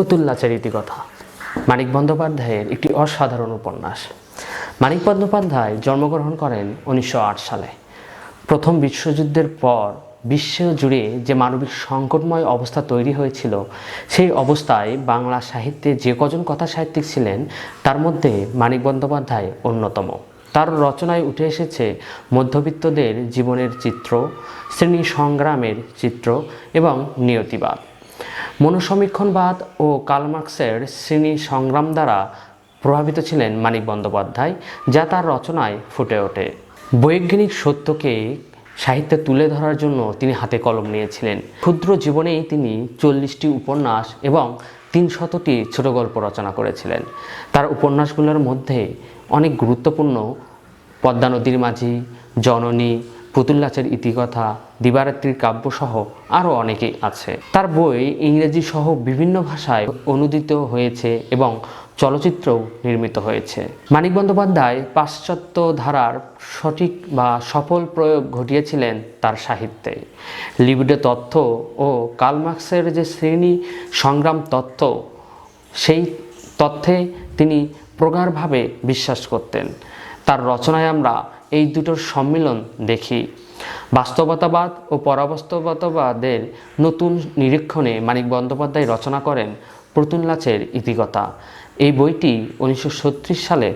পুতুল নাচের ইতিকথা। মানিক বন্দ্যোপাধ্যায়ের একটি অসাধারণ উপন্যাস। মানিক বন্দ্যোপাধ্যায় জন্মগ্রহণ করেন উনিশশো আট সালে। প্রথম বিশ্বযুদ্ধের পর বিশ্ব জুড়ে যে মানবিক সংকটময় অবস্থা তৈরি হয়েছিল, সেই অবস্থায় বাংলা সাহিত্যে যে কজন কথা সাহিত্যিক ছিলেন, তার মধ্যে মানিক বন্দ্যোপাধ্যায় অন্যতম। তার রচনায় উঠে এসেছে মধ্যবিত্তদের জীবনের চিত্র, শ্রেণি সংগ্রামের চিত্র এবং নিয়তিবাদ। মনোসমীক্ষণবাদ ও কালমার্কসের শ্রেণি সংগ্রাম দ্বারা প্রভাবিত ছিলেন মানিক বন্দ্যোপাধ্যায়, যা তার রচনায় ফুটে ওঠে। বৈজ্ঞানিক সত্যকে সাহিত্যে তুলে ধরার জন্য তিনি হাতে কলম নিয়েছিলেন। ক্ষুদ্র জীবনেই তিনি চল্লিশটি উপন্যাস এবং তিন শতটি ছোট গল্প রচনা করেছিলেন। তার উপন্যাসগুলোর মধ্যে অনেক গুরুত্বপূর্ণ পদ্মা নদীর মাঝি, জননী পুতুল নাচের ইতিকথা, দিবারাত্রির কাব্যসহ আরও অনেকেই আছে। তার বই ইংরেজি সহ বিভিন্ন ভাষায় অনুদিত হয়েছে এবং চলচ্চিত্রও নির্মিত হয়েছে। মানিক বন্দ্যোপাধ্যায় পাশ্চাত্য ধারার সঠিক বা সফল প্রয়োগ ঘটিয়েছিলেন তার সাহিত্যে। লিবিডো তথ্য ও কালমার্কসের যে শ্রেণি সংগ্রাম তত্ত্ব, সেই তথ্যে তিনি প্রগাঢ়ভাবে বিশ্বাস করতেন। তার রচনায় আমরা এই দুটোর সম্মিলন দেখি। বাস্তবতাবাদ ও পরাবাস্তবতাবাদের নতুন নিরীক্ষণে মানিক বন্দ্যোপাধ্যায় রচনা করেন প্রতুল নাচের ইতিকথা। এই বইটি উনিশশো ছত্রিশ সালে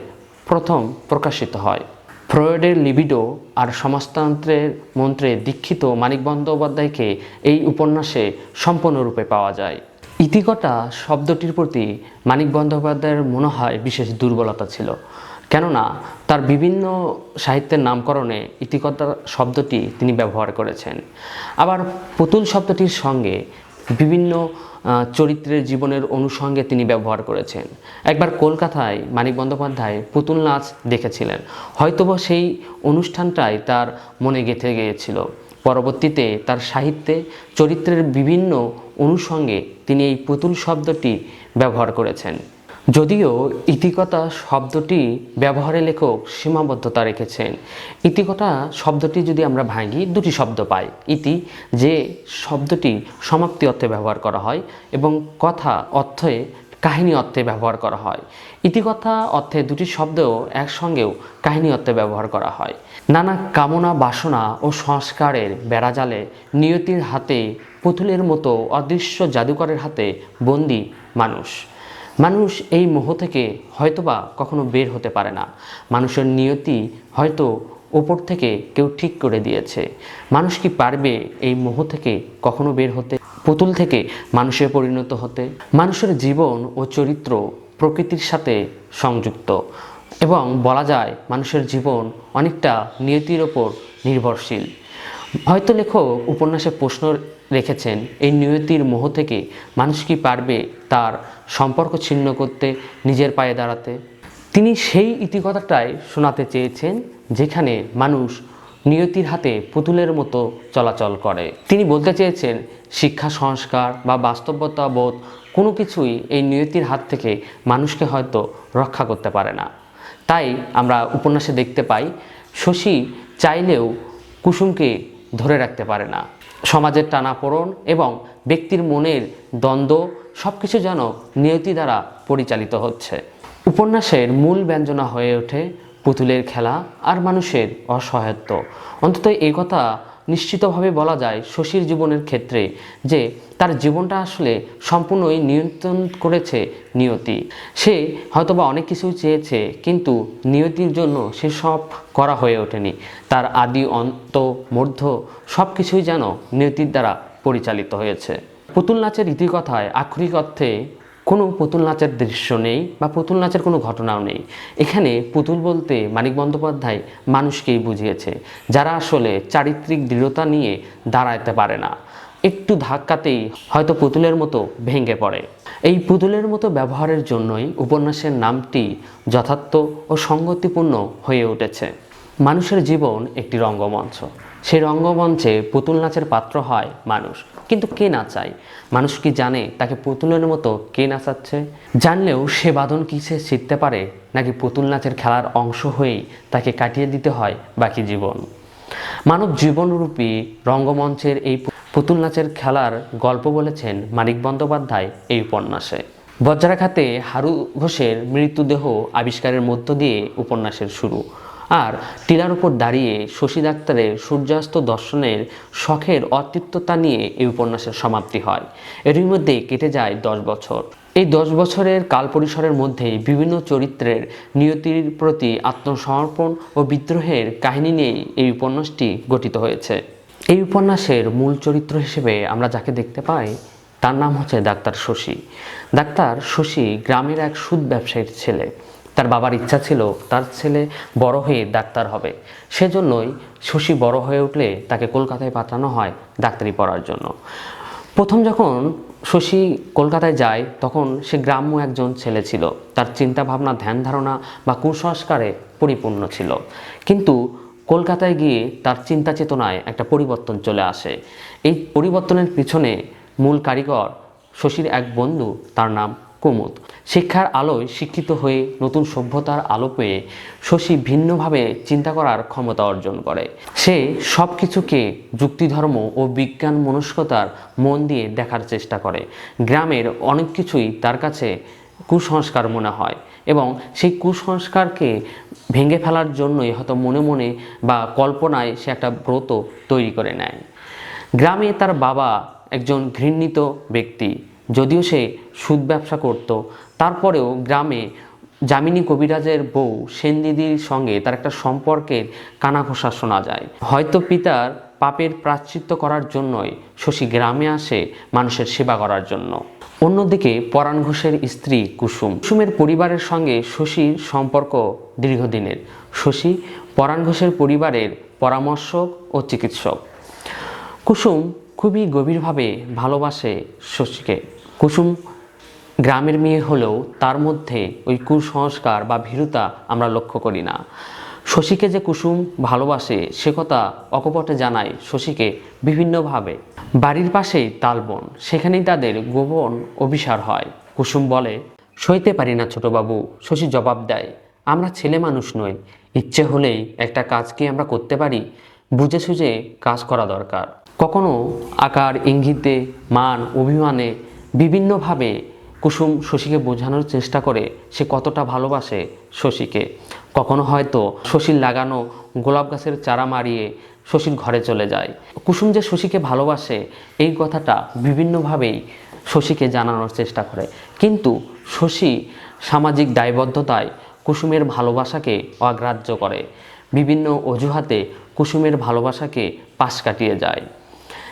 প্রথম প্রকাশিত হয়। ফ্রয়েডের লিবিডো আর সমাজতন্ত্রের মন্ত্রে দীক্ষিত মানিক বন্দ্যোপাধ্যায়কে এই উপন্যাসে সম্পূর্ণরূপে পাওয়া যায়। ইতিকটা শব্দটির প্রতি মানিক বন্দ্যোপাধ্যায়ের মনে হয় বিশেষ দুর্বলতা ছিল। কেননা তার বিভিন্ন সাহিত্যের নামকরণে ইতিকথা শব্দটি তিনি ব্যবহার করেছেন। আবার পুতুল শব্দটির সঙ্গে বিভিন্ন চরিত্রের জীবনের অনুষঙ্গে তিনি ব্যবহার করেছেন। একবার কলকাতায় মানিক বন্দ্যোপাধ্যায় পুতুল নাচ দেখেছিলেন। হয়তোবা সেই অনুষ্ঠানটাই তার মনে গেঁথে গিয়েছিল। পরবর্তীতে তার সাহিত্যে চরিত্রের বিভিন্ন অনুষঙ্গে তিনি এই পুতুল শব্দটি ব্যবহার করেছেন। যদিও ইতিকথা শব্দটি ব্যবহারে লেখক সীমাবদ্ধতা রেখেছেন। ইতিকথা শব্দটি যদি আমরা ভাঙি, দুটি শব্দ পাই। ইতি, যে শব্দটি সমাপ্তি অর্থে ব্যবহার করা হয়, এবং কথা অর্থে, কাহিনী অর্থে ব্যবহার করা হয়। ইতিকথা অর্থে দুটি শব্দ একসঙ্গেও কাহিনী অর্থে ব্যবহার করা হয়। নানা কামনা, বাসনা ও সংস্কারের বেড়াজালে নিয়তির হাতে, পুতুলের মতো অদৃশ্য জাদুকরের হাতে বন্দি মানুষ। মানুষ এই মোহ থেকে হয়তোবা কখনো বের হতে পারে না। মানুষের নিয়তি হয়তো ওপর থেকে কেউ ঠিক করে দিয়েছে। মানুষ কি পারবে এই মোহ থেকে কখনো বের হতে? পুতুল থেকে মানুষে পরিণত হতে? মানুষের জীবন ও চরিত্র প্রকৃতির সাথে সংযুক্ত। এবং বলা যায় মানুষের জীবন অনেকটা নিয়তির ওপর নির্ভরশীল। হয়তো লেখক উপন্যাসে প্রশ্ন রেখেছেন, এই নিয়তির মোহ থেকে মানুষ কি পারবে তার সম্পর্ক ছিন্ন করতে, নিজের পায়ে দাঁড়াতে? তিনি সেই ইতিকথাটাই শোনাতে চেয়েছেন, যেখানে মানুষ নিয়তির হাতে পুতুলের মতো চলাচল করে। তিনি বলতে চেয়েছেন, শিক্ষা, সংস্কার বা বাস্তবতা বোধ কোনো কিছুই এই নিয়তির হাত থেকে মানুষকে হয়তো রক্ষা করতে পারে না। তাই আমরা উপন্যাসে দেখতে পাই, শশী চাইলেও কুসুমকে ধরে রাখতে পারে না। সমাজের টানাপোড়ন এবং ব্যক্তির মনের দ্বন্দ্ব সব কিছু যেন নিয়তি দ্বারা পরিচালিত হচ্ছে। উপন্যাসের মূল ব্যঞ্জনা হয়ে ওঠে পুতুলের খেলা আর মানুষের অসহায়ত্ব। অন্তত এই কথা নিশ্চিতভাবে বলা যায় শশীর জীবনের ক্ষেত্রে যে তার জীবনটা আসলে সম্পূর্ণই নিয়ন্ত্রণ করেছে নিয়তি। সে হয়তোবা অনেক কিছু চেয়েছে, কিন্তু নিয়তির জন্য সে সব করা হয়ে ওঠেনি। তার আদি, অন্ত মধ্য সব কিছুই যেন নিয়তির দ্বারা পরিচালিত হয়েছে। পুতুল নাচের ইতিকথায় আক্ষরিক অর্থে কোনো পুতুল নাচের দৃশ্য নেই বা পুতুল নাচের কোনো ঘটনাও নেই। এখানে পুতুল বলতে মানিক বন্দ্যোপাধ্যায় মানুষকেই বুঝিয়েছে, যারা আসলে চারিত্রিক দৃঢ়তা নিয়ে দাঁড়াতে পারে না। একটু ধাক্কাতেই হয়তো পুতুলের মতো ভেঙে পড়ে। এই পুতুলের মতো ব্যবহারের জন্যই উপন্যাসের নামটি যথার্থ ও সঙ্গতিপূর্ণ হয়ে উঠেছে। মানুষের জীবন একটি রঙ্গমঞ্চ। সেই রঙ্গমঞ্চে পুতুল নাচের পাত্র হয় মানুষ। কিন্তু কে নাচায় মানুষ কি জানে তাকে পুতুলের মতো কে নাচাচ্ছে জানলেও সে বাদন কি সে শিখতে পারে? নাকি পুতুল নাচের খেলার অংশ হয়েই তাকে কাটিয়ে দিতে হয় বাকি জীবন? মানব জীবনরূপী রঙ্গমঞ্চের এই পুতুল নাচের খেলার গল্প বলেছেন মানিক বন্দ্যোপাধ্যায় এই উপন্যাসে। বজ্রাঘাতে হারু ঘোষের মৃত্যুদেহ আবিষ্কারের মধ্য দিয়ে উপন্যাসের শুরু। আর টিলার উপর দাঁড়িয়ে শশী ডাক্তারের সূর্যাস্ত দর্শনের শখের অতৃপ্ততা নিয়ে এই উপন্যাসের সমাপ্তি হয়। এরই মধ্যে কেটে যায় দশ বছর। এই দশ বছরের কাল পরিসরের মধ্যে বিভিন্ন চরিত্রের নিয়তির প্রতি আত্মসমর্পণ ও বিদ্রোহের কাহিনী নিয়েই এই উপন্যাসটি গঠিত হয়েছে। এই উপন্যাসের মূল চরিত্র হিসেবে আমরা যাকে দেখতে পাই, তার নাম হচ্ছে ডাক্তার শশী। ডাক্তার শশী গ্রামের এক সুদ ব্যবসায়ীর ছেলে। তার বাবার ইচ্ছা ছিল তার ছেলে বড় হয়ে ডাক্তার হবে। সেজন্যই শশী বড় হয়ে উঠলে তাকে কলকাতায় পাঠানো হয় ডাক্তারি পড়ার জন্য। প্রথম যখন শশী কলকাতায় যায়, তখন সে গ্রাম্য একজন ছেলে ছিল। তার চিন্তা ভাবনা ধ্যান ধারণা বা কুসংস্কারে পরিপূর্ণ ছিল। কিন্তু কলকাতায় গিয়ে তার চিন্তা চেতনায় একটা পরিবর্তন চলে আসে। এই পরিবর্তনের পিছনে মূল কারিগর শশীর এক বন্ধু, তার নাম কুমুদ। শিক্ষার আলোয় শিক্ষিত হয়ে নতুন সভ্যতার আলো পেয়ে শশী ভিন্নভাবে চিন্তা করার ক্ষমতা অর্জন করে। সে সব কিছুকে যুক্তিধর্ম ও বিজ্ঞান মনস্কতার মন দিয়ে দেখার চেষ্টা করে। গ্রামের অনেক কিছুই তার কাছে কুসংস্কার মনে হয় এবং সেই কুসংস্কারকে ভেঙে ফেলার জন্যই হয়তো মনে মনে বা কল্পনায় সে একটা ব্রত তৈরি করে নেয়। গ্রামে তার বাবা একজন ঘৃণিত ব্যক্তি। যদিও সে সুদ ব্যবসা করত, তারপরেও গ্রামে যামিনী কবিরাজের বউ সেনদিদির সঙ্গে তার একটা সম্পর্কের কানাঘোষা শোনা যায়। হয়তো পিতার পাপের প্রাশ্চিত্য করার জন্যই শশী গ্রামে আসে মানুষের সেবা করার জন্য। অন্যদিকে পরাণ ঘোষের স্ত্রী কুসুম। কুসুমের পরিবারের সঙ্গে শশীর সম্পর্ক দীর্ঘদিনের। শশী পরাণ ঘোষের পরিবারের পরামর্শক ও চিকিৎসক। কুসুম খুবই গভীরভাবে ভালোবাসে শশীকে। কুসুম গ্রামের মেয়ে হলেও তার মধ্যে ওই কুসংস্কার বা ভীরুতা আমরা লক্ষ্য করি না। শশীকে যে কুসুম ভালোবাসে, সে কথা অকপটে জানায় শশীকে বিভিন্নভাবে। বাড়ির পাশেই তালবন, সেখানেই তাদের গোপন অভিসার হয়। কুসুম বলে, সইতে পারি না ছোটবাবু। শশী জবাব দেয়, আমরা ছেলে মানুষ নই। ইচ্ছে হলেই একটা কাজ কি আমরা করতে পারি। বুঝে সুঝে কাজ করা দরকার। কখনো আকার, ইঙ্গিতে, মান, অভিমানে বিভিন্নভাবে কুসুম শশীকে বোঝানোর চেষ্টা করে সে কতটা ভালোবাসে শশীকে। কখনো হয়তো শশীর লাগানো গোলাপ গাছের চারা মারিয়ে শশীর ঘরে চলে যায়। কুসুম যে শশীকে ভালোবাসে, এই কথাটা বিভিন্নভাবেই শশীকে জানানোর চেষ্টা করে। কিন্তু শশী সামাজিক দায়বদ্ধতায় কুসুমের ভালোবাসাকে অগ্রাহ্য করে। বিভিন্ন অজুহাতে কুসুমের ভালোবাসাকে পাশ কাটিয়ে যায়।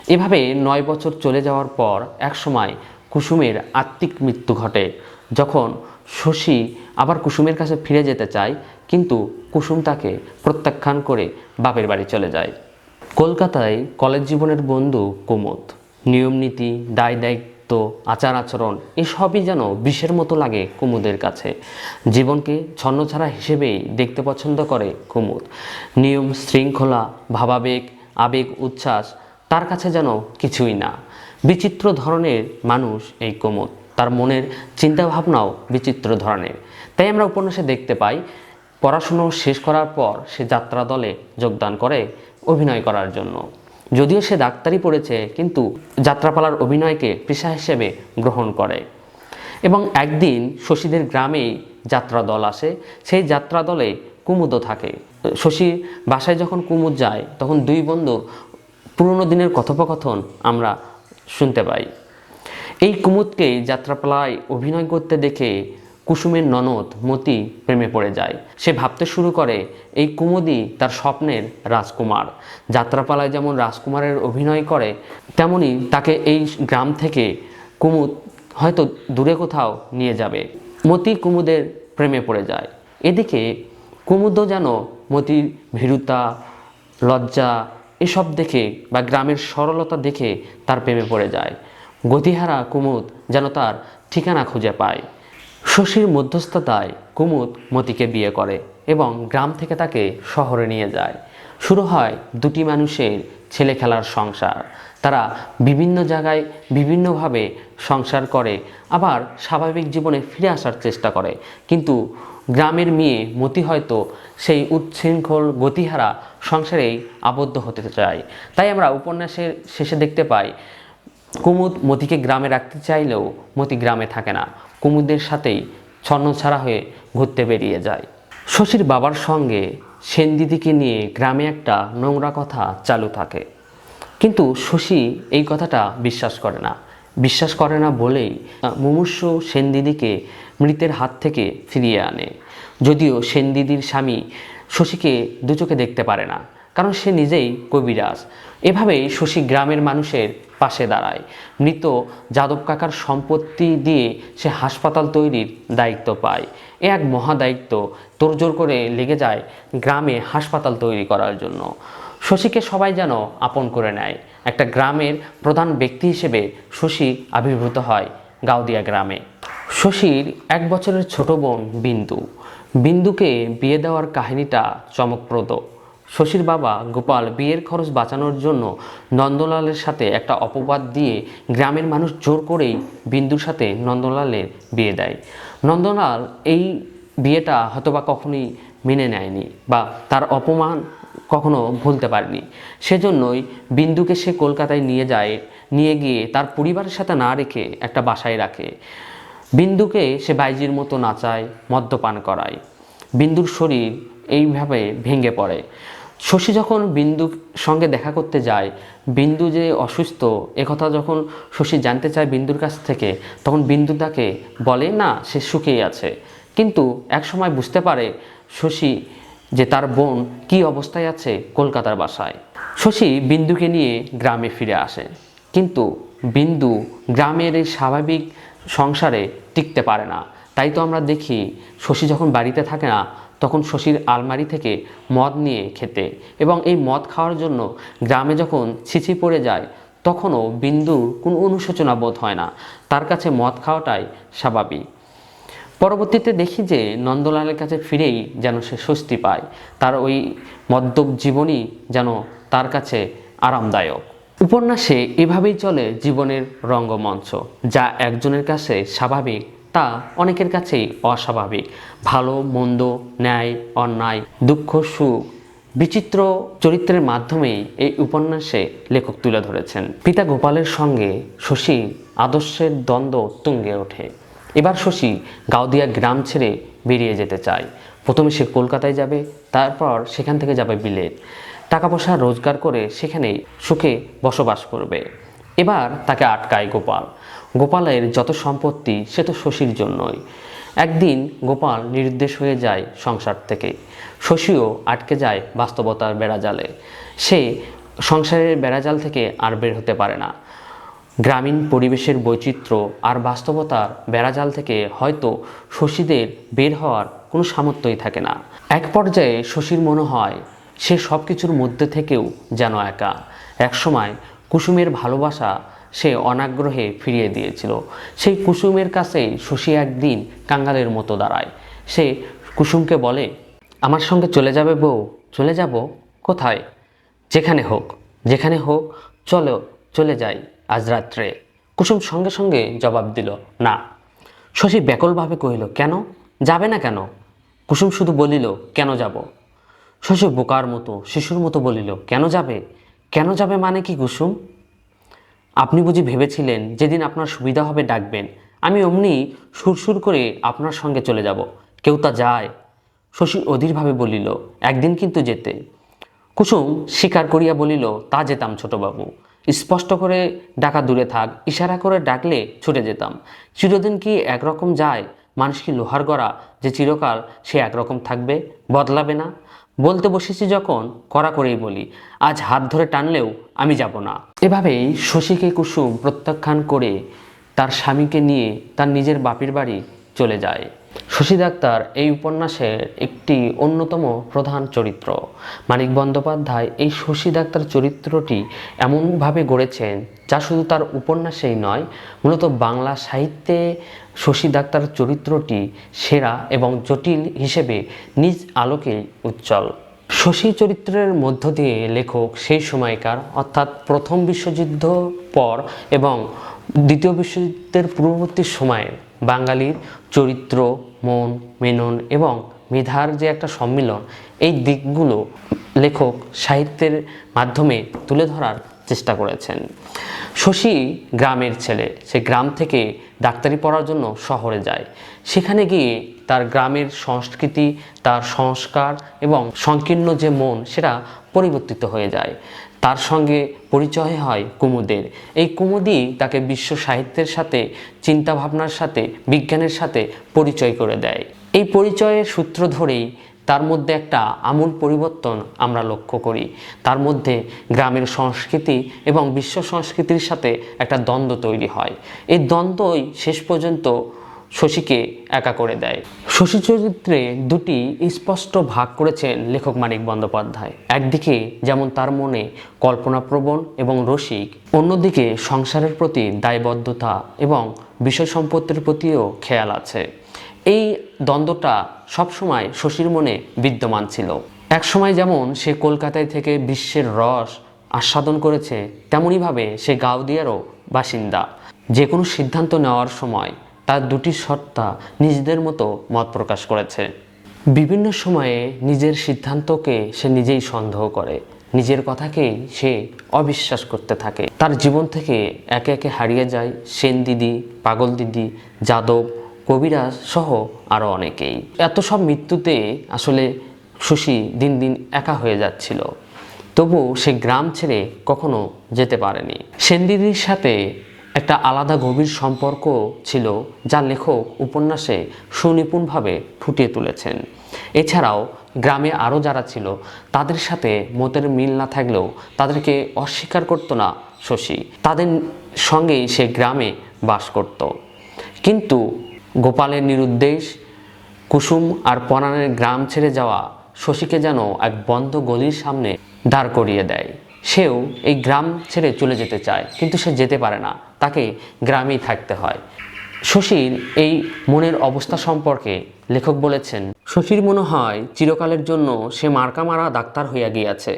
এভাবে নয় বছর চলে যাওয়ার পর একসময় কুসুমের আত্মিক মৃত্যু ঘটে। যখন শশী আবার কুসুমের কাছে ফিরে যেতে চায়, কিন্তু কুসুম তাকে প্রত্যাখ্যান করে বাপের বাড়ি চলে যায়। কলকাতায় কলেজ জীবনের বন্ধু কুমুদ। নিয়মনীতি দায় দায়িত্ব, আচার আচরণ এসবই যেন বিষের মতো লাগে কুমুদের কাছে। জীবনকে ছন্নছাড়া হিসেবেই দেখতে পছন্দ করে কুমুদ। নিয়ম, শৃঙ্খলা, ভাবাবেগ, আবেগ, উচ্ছ্বাস তার কাছে যেন কিছুই না। বিচিত্র ধরনের মানুষ এই কুমুদ। তার মনের চিন্তাভাবনাও বিচিত্র ধরনের। তাই আমরা উপন্যাসে দেখতে পাই, পড়াশুনো শেষ করার পর সে যাত্রা দলে যোগদান করে অভিনয় করার জন্য। যদিও সে ডাক্তারি পড়েছে, কিন্তু যাত্রাপালার অভিনয়কে পেশা হিসেবে গ্রহণ করে। এবং একদিন শশীদের গ্রামেই যাত্রা দল আসে। সেই যাত্রা দলে কুমুদও থাকে। শশী বাসায় যখন কুমুদ যায়, তখন দুই বন্ধুর পুরনো দিনের কথোপকথন আমরা শুনতে পাই। এই কুমুদকেই যাত্রাপালায় অভিনয় করতে দেখে কুসুমের ননদ মতি প্রেমে পড়ে যায়। সে ভাবতে শুরু করে, এই কুমুদই তার স্বপ্নের রাজকুমার। যাত্রাপালায় যেমন রাজকুমারের অভিনয় করে, তেমনি তাকে এই গ্রাম থেকে কুমুদ হয়তো দূরে কোথাও নিয়ে যাবে। মতি কুমুদের প্রেমে পড়ে যায়। এদিকে কুমুদও যেন মতির ভীরুতা, লজ্জা এসব দেখে বা গ্রামের সরলতা দেখে তার প্রেমে পড়ে যায়। গতিহারা কুমুদ যেন তার ঠিকানা খুঁজে পায়। শশীর মধ্যস্থতায় কুমুদ মতিকে বিয়ে করে এবং গ্রাম থেকে তাকে শহরে নিয়ে যায়। শুরু হয় দুটি মানুষের ছেলে খেলার সংসার। তারা বিভিন্ন জায়গায় বিভিন্নভাবে সংসার করে, আবার স্বাভাবিক জীবনে ফিরে আসার চেষ্টা করে। কিন্তু গ্রামের মেয়ে মতি হয়তো সেই উচ্ছৃঙ্খল গতিহারা সংসারেই আবদ্ধ হতে চায়। তাই আমরা উপন্যাসের শেষে দেখতে পাই, কুমুদ মতিকে গ্রামে রাখতে চাইলেও মতি গ্রামে থাকে না। কুমুদের সাথেই ছন্নছাড়া হয়ে ঘুরতে বেরিয়ে যায়। শশীর বাবার সঙ্গে সেন দিদিকে নিয়ে গ্রামে একটা নোংরা কথা চালু থাকে। কিন্তু শশী এই কথাটা বিশ্বাস করে না। বিশ্বাস করে না বলেই মুমূর্ষ সেন দিদিকে মৃতের হাত থেকে ফিরিয়ে আনে। যদিও সেন দিদির স্বামী শশীকে দু চোখে দেখতে পারে না, কারণ সে নিজেই কবিরাজ। এভাবেই শশী গ্রামের মানুষের পাশে দাঁড়ায়। মৃত যাদব কাকার সম্পত্তি দিয়ে সে হাসপাতাল তৈরির দায়িত্ব পায়। এ এক মহা দায়িত্ব তোড়জোড় করে লেগে যায় গ্রামে হাসপাতাল তৈরি করার জন্য। শশীকে সবাই যেন আপন করে নেয়। একটা গ্রামের প্রধান ব্যক্তি হিসেবে শশী আবির্ভূত হয় গাউদিয়া গ্রামে। শশীর এক বছরের ছোট বোন বিন্দু। বিন্দুকে বিয়ে দেওয়ার কাহিনীটা চমকপ্রদ। শশীর বাবা গোপাল বিয়ের খরচ বাঁচানোর জন্য নন্দলালের সাথে একটা অপবাদ দিয়ে গ্রামের মানুষ জোর করেই বিন্দুর সাথে নন্দলালের বিয়ে দেয়। নন্দলাল এই বিয়েটা হয়তোবা কখনোই মেনে নেয়নি বা তার অপমান কখনো ভুলতে পারেনি। সেজন্যই বিন্দুকে সে কলকাতায় নিয়ে যায়, নিয়ে গিয়ে তার পরিবারের সাথে না রেখে একটা বাসায় রাখে। বিন্দুকে সে বাইজির মতো নাচায়, মদ্যপান করায়। বিন্দুর শরীর এইভাবে ভেঙে পড়ে। শশী যখন বিন্দুর সঙ্গে দেখা করতে যায়, বিন্দু যে অসুস্থ একথা যখন শশী জানতে চায় বিন্দুর কাছ থেকে, তখন বিন্দু তাকে বলে, না, সে সুখেই আছে। কিন্তু একসময় বুঝতে পারে শশী যে তার বোন কি অবস্থায় আছে কলকাতার বাসায়। শশী বিন্দুকে নিয়ে গ্রামে ফিরে আসে। কিন্তু বিন্দু গ্রামের এই স্বাভাবিক সংসারে টিকতে পারে না। তাই তো আমরা দেখি শশী যখন বাড়িতে থাকে না, তখন শশীর আলমারি থেকে মদ নিয়ে খেতে এবং এই মদ খাওয়ার জন্য গ্রামে যখন ছিচি পড়ে যায়, তখনও বিন্দুর কোনো অনুশোচনা বোধ হয় না। তার কাছে মদ খাওয়াটাই স্বাভাবিক। পরবর্তীতে দেখি যে নন্দলালের কাছে ফিরেই যেন সে স্বস্তি পায়। তার ওই মদ্যপ জীবনই যেন তার কাছে আরামদায়ক। উপন্যাসে এভাবেই চলে জীবনের রঙ্গমঞ্চ, যা একজনের কাছে স্বাভাবিক, তা অনেকের কাছেই অস্বাভাবিক। ভালো, মন্দ, ন্যায়, অন্যায়, দুঃখ, সুখ, বিচিত্র চরিত্রের মাধ্যমেই এই উপন্যাসে লেখক তুলে ধরেছেন। পিতা গোপালের সঙ্গে শশী আদর্শের দ্বন্দ্ব তুঙ্গে ওঠে। এবার শশী গাউদিয়া গ্রাম ছেড়ে বেরিয়ে যেতে চায়। প্রথমে সে কলকাতায় যাবে, তারপর সেখান থেকে যাবে বিলেত। টাকা পয়সা রোজগার করে সেখানেই সুখে বসবাস করবে। এবার তাকে আটকায় গোপাল। গোপালের যত সম্পত্তি, সে তো শশীর জন্যই। একদিন গোপাল নির্দেশ হয়ে যায় সংসার থেকে। শশীও আটকে যায় বাস্তবতার বেড়াজালে। সে সংসারের বেড়াজাল থেকে আর বের হতে পারে না। গ্রামীণ পরিবেশের বৈচিত্র্য আর বাস্তবতার বেড়াজাল থেকে হয়তো শশীদের বের হওয়ার কোনো সামর্থ্যই থাকে না। এক পর্যায়ে শশীর মনে হয়, সে সব কিছুর মধ্যে থেকেও যেন একা। একসময় কুসুমের ভালোবাসা সে অনাগ্রহে ফিরিয়ে দিয়েছিল। সেই কুসুমের কাছেই শশী একদিন কাঙ্গালের মতো দাঁড়ায়। সে কুসুমকে বলে, আমার সঙ্গে চলে যাবে বউ, চলে যাব? কোথায়? যেখানে হোক যেখানে হোক, চলো, চলে যাই। আজ রাত্রে কুসুম সঙ্গে সঙ্গে জবাব দিল, না। শশী ব্যাকলভাবে কহিল, কেন? যাবে না কেন? কুসুম শুধু বলিল, কেন যাব? শশী বোকার মতো, শিশুর মতো বলিল, কেন যাবে? কেন যাবে মানে কি কুসুম? আপনি বুঝি ভেবেছিলেন যেদিন আপনার সুবিধা হবে ডাকবেন, আমি অমনি সুরসুর করে আপনার সঙ্গে চলে যাব। কেউ তা যায়? শশী অধীরভাবে বলিল, একদিন কিন্তু যেতে। কুসুম স্বীকার করিয়া বলিল, তা যেতাম ছোটবাবু। স্পষ্ট করে ডাকা দূরে থাক, ইশারা করে ডাকলে ছুটে যেতাম। চিরদিন কি একরকম যায়? মানুষ কি লোহার গড়া? যে চিরকাল সে একরকম থাকবে? বদলাবে না? বলতে বসেছি যখন করা করেই বলি, আজ হাত ধরে টানলেও আমি যাব না। এভাবেই শশীকে কুসুম প্রত্যাখ্যান করে তার স্বামীকে নিয়ে তার নিজের বাপের বাড়ি চলে যায়। শশী ডাক্তার এই উপন্যাসের একটি অন্যতম প্রধান চরিত্র। মানিক বন্দ্যোপাধ্যায় এই শশী ডাক্তার চরিত্রটি এমনভাবে গড়েছেন, যা শুধু তার উপন্যাসেই নয়, মূলত বাংলা সাহিত্যে শশী ডাক্তার চরিত্রটি সেরা এবং জটিল হিসেবে নিজ আলোকে উজ্জ্বল। শশী চরিত্রের মধ্য দিয়ে লেখক সেই সময়কার, অর্থাৎ প্রথম বিশ্বযুদ্ধ পর এবং দ্বিতীয় বিশ্বযুদ্ধের পূর্ববর্তী সময়ের বাঙালির চরিত্র, মন, মেনন এবং মেধার যে একটা সম্মিলন, এই দিকগুলো লেখক সাহিত্যের মাধ্যমে তুলে ধরার চেষ্টা করেছেন। শশী গ্রামের ছেলে, সে গ্রাম থেকে ডাক্তারি পড়ার জন্য শহরে যায়। সেখানে গিয়ে তার গ্রামের সংস্কৃতি, তার সংস্কার এবং সংকীর্ণ যে মন, সেটা পরিবর্তিত হয়ে যায়। তার সঙ্গে পরিচয় হয় কুমুদের। এই কুমুদই তাকে বিশ্ব সাহিত্যের সাথে, চিন্তাভাবনার সাথে, বিজ্ঞানের সাথে পরিচয় করে দেয়। এই পরিচয়ের সূত্র ধরেই তার মধ্যে একটা আমূল পরিবর্তন আমরা লক্ষ্য করি। তার মধ্যে গ্রামের সংস্কৃতি এবং বিশ্ব সংস্কৃতির সাথে একটা দ্বন্দ্ব তৈরি হয়। এই দ্বন্দ্বই শেষ পর্যন্ত শশীকে একা করে দেয়। শশী চরিত্রে দুটি স্পষ্ট ভাগ করেছেন লেখক মানিক বন্দ্যোপাধ্যায়। একদিকে যেমন তার মনে কল্পনাপ্রবণ এবং রসিক, অন্যদিকে সংসারের প্রতি দায়বদ্ধতা এবং বিষয় সম্পত্তির প্রতিও খেয়াল আছে। এই দ্বন্দ্বটা সবসময় শশীর মনে বিদ্যমান ছিল। একসময় যেমন সে কলকাতায় থেকে বিশ্বের রস আস্বাদন করেছে তেমনইভাবে সে গাউদিয়ারও বাসিন্দা। যে কোনো সিদ্ধান্ত নেওয়ার সময় তার দুটি সত্তা নিজেদের মতো মত প্রকাশ করেছে। বিভিন্ন সময়ে নিজের সিদ্ধান্তকে সে নিজেই সন্দেহ করে, নিজের কথাকেই সে অবিশ্বাস করতে থাকে। তার জীবন থেকে একে একে হারিয়ে যায় সেন দিদি, পাগল দিদি, যাদব, কবিরাজ সহ আরও অনেকেই। এত সব মৃত্যুতে আসলে শশী দিন দিন একা হয়ে যাচ্ছিল। তবু সে গ্রাম ছেড়ে কখনো যেতে পারেনি। সেনদিদির সাথে একটা আলাদা গভীর সম্পর্ক ছিল যা লেখক উপন্যাসে সুনিপুণভাবে ফুটিয়ে তুলেছেন। এছাড়াও গ্রামে আরও যারা ছিল, তাদের সাথে মতের মিল না থাকলেও তাদেরকে অস্বীকার করতো না শশী। তাদের সঙ্গেই সে গ্রামে বাস করত। কিন্তু গোপালের নিরুদ্দেশ, কুসুম আর পরাণের গ্রাম ছেড়ে যাওয়া শশীকে যেন এক বন্ধ গলির সামনে দাঁড় করিয়ে দেয়। সেও এই গ্রাম ছেড়ে চলে যেতে চায়, কিন্তু সে যেতে পারে না। তাকে গ্রামেই থাকতে হয়। শশীর এই মনের অবস্থা সম্পর্কে লেখক বলেছেন, শশীর মনে হয় চিরকালের জন্য সে মার্কা মারা ডাক্তার হইয়া গিয়াছে।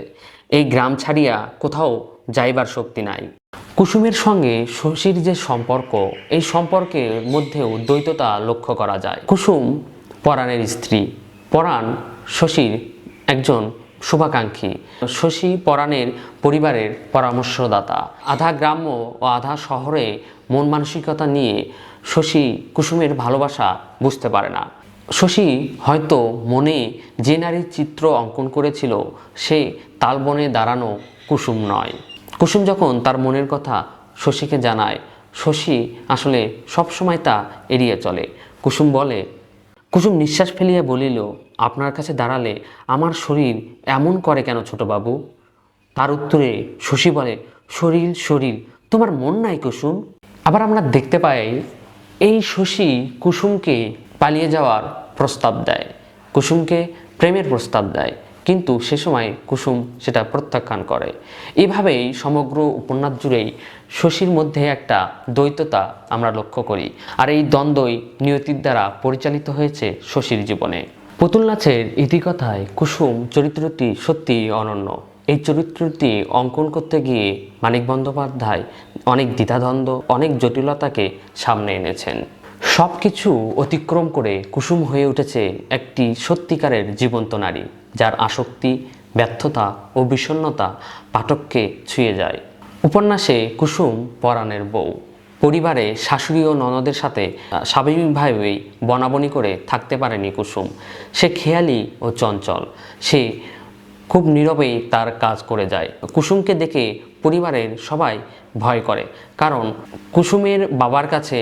এই গ্রাম ছাড়িয়া কোথাও যাইবার শক্তি নাই। কুসুমের সঙ্গে শশীর যে সম্পর্ক, এই সম্পর্কের মধ্যেও দ্বৈততা লক্ষ্য করা যায়। কুসুম পরাণের স্ত্রী। পরাণ শশীর একজন শুভাকাঙ্ক্ষী। শশী পরাণের পরিবারের পরামর্শদাতা। আধা গ্রাম্য ও আধা শহরে মন মানসিকতা নিয়ে শশী কুসুমের ভালোবাসা বুঝতে পারে না। শশী হয়তো মনে যে নারীর চিত্র অঙ্কন করেছিল, সে তালবনে দাঁড়ানো কুসুম নয়। কুসুম যখন তার মনের কথা শশীকে জানায়, শশী আসলে সবসময় তা এড়িয়ে চলে। কুসুম বলে, কুসুম নিঃশ্বাস ফেলিয়া বলিল আপনার কাছে দাঁড়ালে আমার শরীর এমন করে কেন ছোটবাবু তার উত্তরে শশী বলে, শরীর শরীর, তোমার মন নাই কুসুম? আবার আমরা দেখতে পাই এই শশী কুসুমকে পালিয়ে যাওয়ার প্রস্তাব দেয়। কুসুমকে প্রেমের প্রস্তাব দেয়। কিন্তু সে সময় কুসুম সেটা প্রত্যাখ্যান করে। এভাবেই সমগ্র উপন্যাস জুড়েই শশীর মধ্যে একটা দ্বৈততা আমরা লক্ষ্য করি। আর এই দ্বন্দ্বই নিয়তির দ্বারা পরিচালিত হয়েছে শশীর জীবনে। পুতুল নাচের ইতিকথায় কুসুম চরিত্রটি সত্যি অনন্য। এই চরিত্রটি অঙ্কন করতে গিয়ে মানিক বন্দ্যোপাধ্যায় অনেক দ্বিধাদ্বন্দ্ব, অনেক জটিলতাকে সামনে এনেছেন। সব কিছু অতিক্রম করে কুসুম হয়ে উঠেছে একটি সত্যিকারের জীবন্ত নারী, যার আসক্তি, ব্যর্থতা ও বিষণ্ণতা পাঠককে ছুঁয়ে যায়। উপন্যাসে কুসুম পরাণের বউ। পরিবারে শাশুড়ি ও ননদের সাথে স্বাভাবিকভাবেই বনাবনি করে থাকতে পারেনি কুসুম। সে খেয়ালি ও চঞ্চল। সে খুব নীরবেই তার কাজ করে যায়। কুসুমকে দেখে পরিবারের সবাই ভয় করে, কারণ কুসুমের বাবার কাছে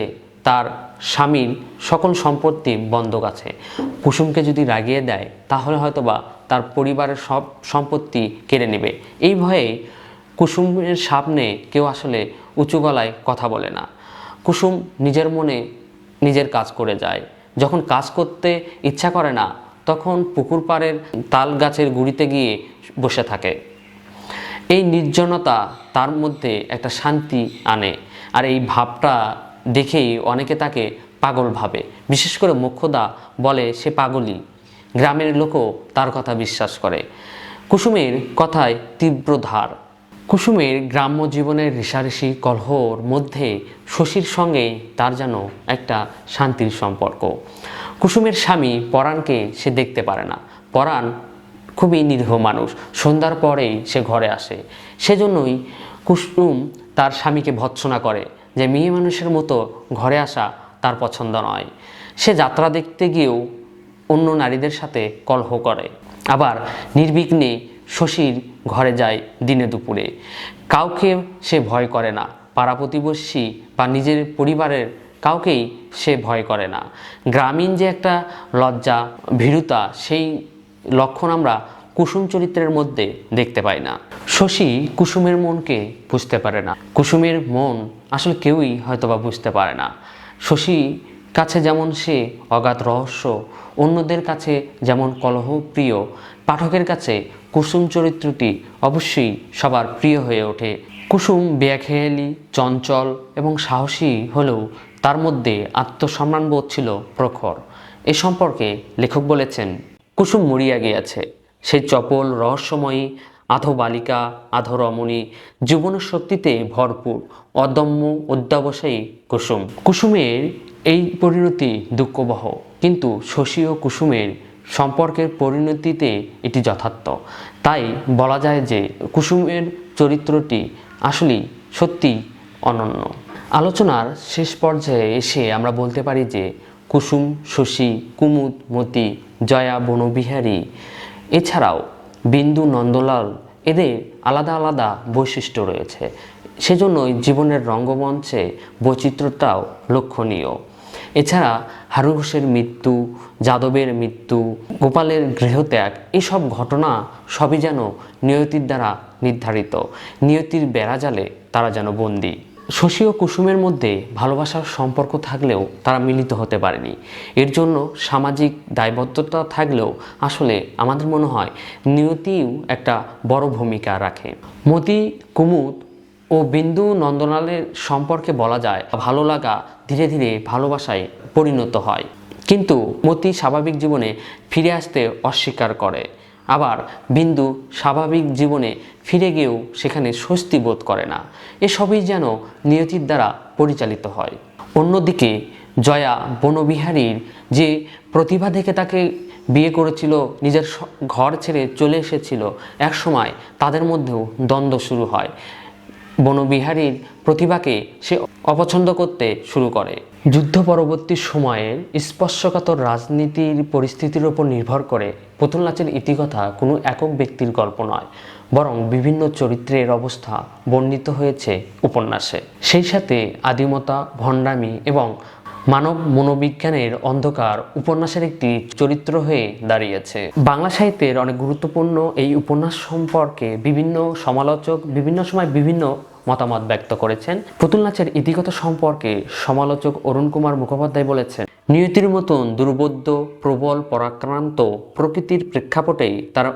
তার স্বামীর সকল সম্পত্তি বন্ধক আছে। কুসুমকে যদি রাগিয়ে দেয়, তাহলে হয়তোবা তার পরিবারের সব সম্পত্তি কেড়ে নেবে। এই ভয়ে কুসুমের সামনে কেউ আসলে উঁচু গলায় কথা বলে না। কুসুম নিজের মনে নিজের কাজ করে যায়। যখন কাজ করতে ইচ্ছা করে না, তখন পুকুর পাড়ের তাল গাছের গুড়িতে গিয়ে বসে থাকে। এই নির্জনতা তার মধ্যে একটা শান্তি আনে আর এই ভাবটা দেখেই অনেকে তাকে পাগল ভাবে। বিশেষ করে মোক্ষদা বলে, সে পাগলই। গ্রামের লোকও তার কথা বিশ্বাস করে। কুসুমের কথায় তীব্র ধার। কুসুমের গ্রাম্য জীবনের রেশারেশি কলহর মধ্যে শশীর সঙ্গে তার যেন একটা শান্তির সম্পর্ক। কুসুমের স্বামী পরাণকে সে দেখতে পারে না। পরাণ খুবই নিরীহ মানুষ। সন্ধ্যার পরেই সে ঘরে আসে। সেজন্যই কুসুম তার স্বামীকে ভৎসনা করে যে মেয়ে মানুষের মতো ঘরে আসা তার পছন্দ নয়। সে যাত্রা দেখতে গিয়েও অন্য নারীদের সাথে কলহ করে। আবার নির্বিঘ্নে শশীর ঘরে যায় দিনে দুপুরে। কাউকে সে ভয় করে না। পাড়া প্রতিবেশী বা নিজের পরিবারের কাউকেই সে ভয় করে না। গ্রামীণ যে একটা লজ্জা, ভীরুতা, সেই লক্ষণ আমরা কুসুম চরিত্রের মধ্যে দেখতে পাই না। শশী কুসুমের মনকে বুঝতে পারে না। কুসুমের মন আসলে কেউই হয়তোবা বুঝতে পারে না। শশী কাছে যেমন সে অগাধ রহস্য, অন্যদের কাছে যেমন কলহ প্রিয় পাঠকের কাছে কুসুম চরিত্রটি অবশ্যই সবার প্রিয় হয়ে ওঠে। কুসুম বেয়াখেয়ালি, চঞ্চল এবং সাহসী হলেও তার মধ্যে আত্মসম্মানবোধ ছিল প্রখর। এ সম্পর্কে লেখক বলেছেন, কুসুম মরিয়া গিয়াছে। সেই চপল, রহস্যময়ী, আধো বালিকা, আধো রমণী জীবনের শক্তিতে ভরপুর, অদম্য অধ্যাবসায়ী কুসুম। কুসুমের এই পরিণতি দুঃখবহ, কিন্তু শশী ও কুসুমের সম্পর্কের পরিণতিতে এটি যথার্থ। তাই বলা যায় যে কুসুমের চরিত্রটি আসলেই সত্যি অনন্য। আলোচনার শেষ পর্যায়ে এসে আমরা বলতে পারি যে কুসুম, শশী, কুমুদ, মতি, জয়া, বনবিহারী এছাড়াও বিন্দু, নন্দলাল এদের আলাদা আলাদা বৈশিষ্ট্য রয়েছে। সেজন্যই জীবনের রঙ্গমঞ্চে বৈচিত্র্যটাও লক্ষণীয়। এছাড়া হারু ঘোষের মৃত্যু, যাদবের মৃত্যু, গোপালের গৃহত্যাগ, এসব ঘটনা সবই যেন নিয়তির দ্বারা নির্ধারিত। নিয়তির বেড়াজালে তারা যেন বন্দী। শশী ও কুসুমের মধ্যে ভালোবাসার সম্পর্ক থাকলেও তারা মিলিত হতে পারেনি। এর জন্য সামাজিক দায়বদ্ধতা থাকলেও আসলে আমাদের মনে হয় নিয়তিও একটা বড় ভূমিকা রাখে। মতি কুমুদ ও বিন্দু নন্দলালের সম্পর্কে বলা যায়, ভালো লাগা ধীরে ধীরে ভালোবাসায় পরিণত হয়। কিন্তু মতি স্বাভাবিক জীবনে ফিরে আসতে অস্বীকার করে। আবার বিন্দু স্বাভাবিক জীবনে ফিরে গিয়েও সেখানে স্বস্তি বোধ করে না। এসবই যেন নিয়তির দ্বারা পরিচালিত হয়। অন্যদিকে জয়া বনবিহারীর যে প্রতিভা দেখে তাকে বিয়ে করেছিল, নিজের ঘর ছেড়ে চলে এসেছিল, একসময় তাদের মধ্যেও দ্বন্দ্ব শুরু হয়। বনবিহারীর প্রতিভাকে সে অপছন্দ করতে শুরু করে। যুদ্ধ পরবর্তী সময়ে স্পর্শকাতর রাজনীতির পরিস্থিতির উপর নির্ভর করে। পুতুল নাচের ইতিকথা কোনো একক ব্যক্তির গল্প নয়, বরং বিভিন্ন চরিত্রের অবস্থা বর্ণিত হয়েছে উপন্যাসে। সেই সাথে আদিমতা, ভণ্ডামি এবং মানব মনোবিজ্ঞানের অন্ধকার উপন্যাসের একটি চরিত্র হয়ে দাঁড়িয়েছে। বাংলা সাহিত্যের অনেক গুরুত্বপূর্ণ এই উপন্যাস সম্পর্কে বিভিন্ন সমালোচক বিভিন্ন সময় বিভিন্ন মতামত ব্যক্ত করেছেন। পুতুল নাচের ইতিকথা সম্পর্কে সমালোচক অরুণ কুমার মুখোপাধ্যায় বলেছেন, নিয়তির মতন দুর্বোধ্য, প্রবল, পরাক্রান্ত প্রকৃতির প্রেক্ষাপটেই তার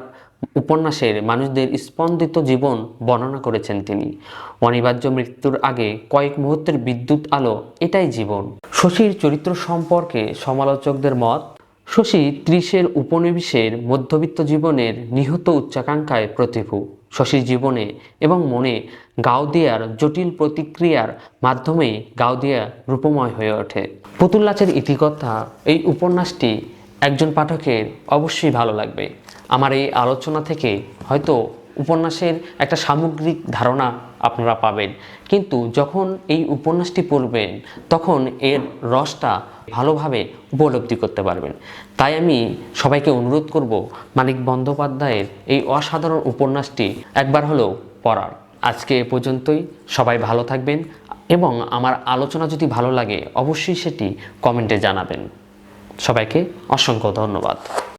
উপন্যাসের মানুষদের স্পন্দিত জীবন বর্ণনা করেছেন তিনি। অনিবার্য মৃত্যুর আগে কয়েক মুহূর্তের বিদ্যুৎ আলো, এটাই জীবন। শশীর চরিত্র সম্পর্কে সমালোচকদের মত, শশী ত্রিশের উপনিবেশের মধ্যবিত্ত জীবনের নিহত উচ্চাকাঙ্ক্ষায় প্রতিভু। শশীর জীবনে এবং মনে গাউদিয়ার জটিল প্রতিক্রিয়ার মাধ্যমে গাউদিয়া রূপময় হয়ে ওঠে। পুতুল নাচের ইতিকথা, এই উপন্যাসটি একজন পাঠকের অবশ্যই ভালো লাগবে। আমার এই আলোচনা থেকে হয়তো উপন্যাসের একটা সামগ্রিক ধারণা আপনারা পাবেন। কিন্তু যখন এই উপন্যাসটি পড়বেন, তখন এর রসটা ভালোভাবে উপলব্ধি করতে পারবেন। তাই আমি সবাইকে অনুরোধ করব, মানিক বন্দ্যোপাধ্যায়ের এই অসাধারণ উপন্যাসটি একবার হলেও পড়ার। আজকে এ পর্যন্তই, সবাই ভালো থাকবেন এবং আমার আলোচনা যদি ভালো লাগে, অবশ্যই সেটি কমেন্টে জানাবেন। সবাইকে অসংখ্য ধন্যবাদ।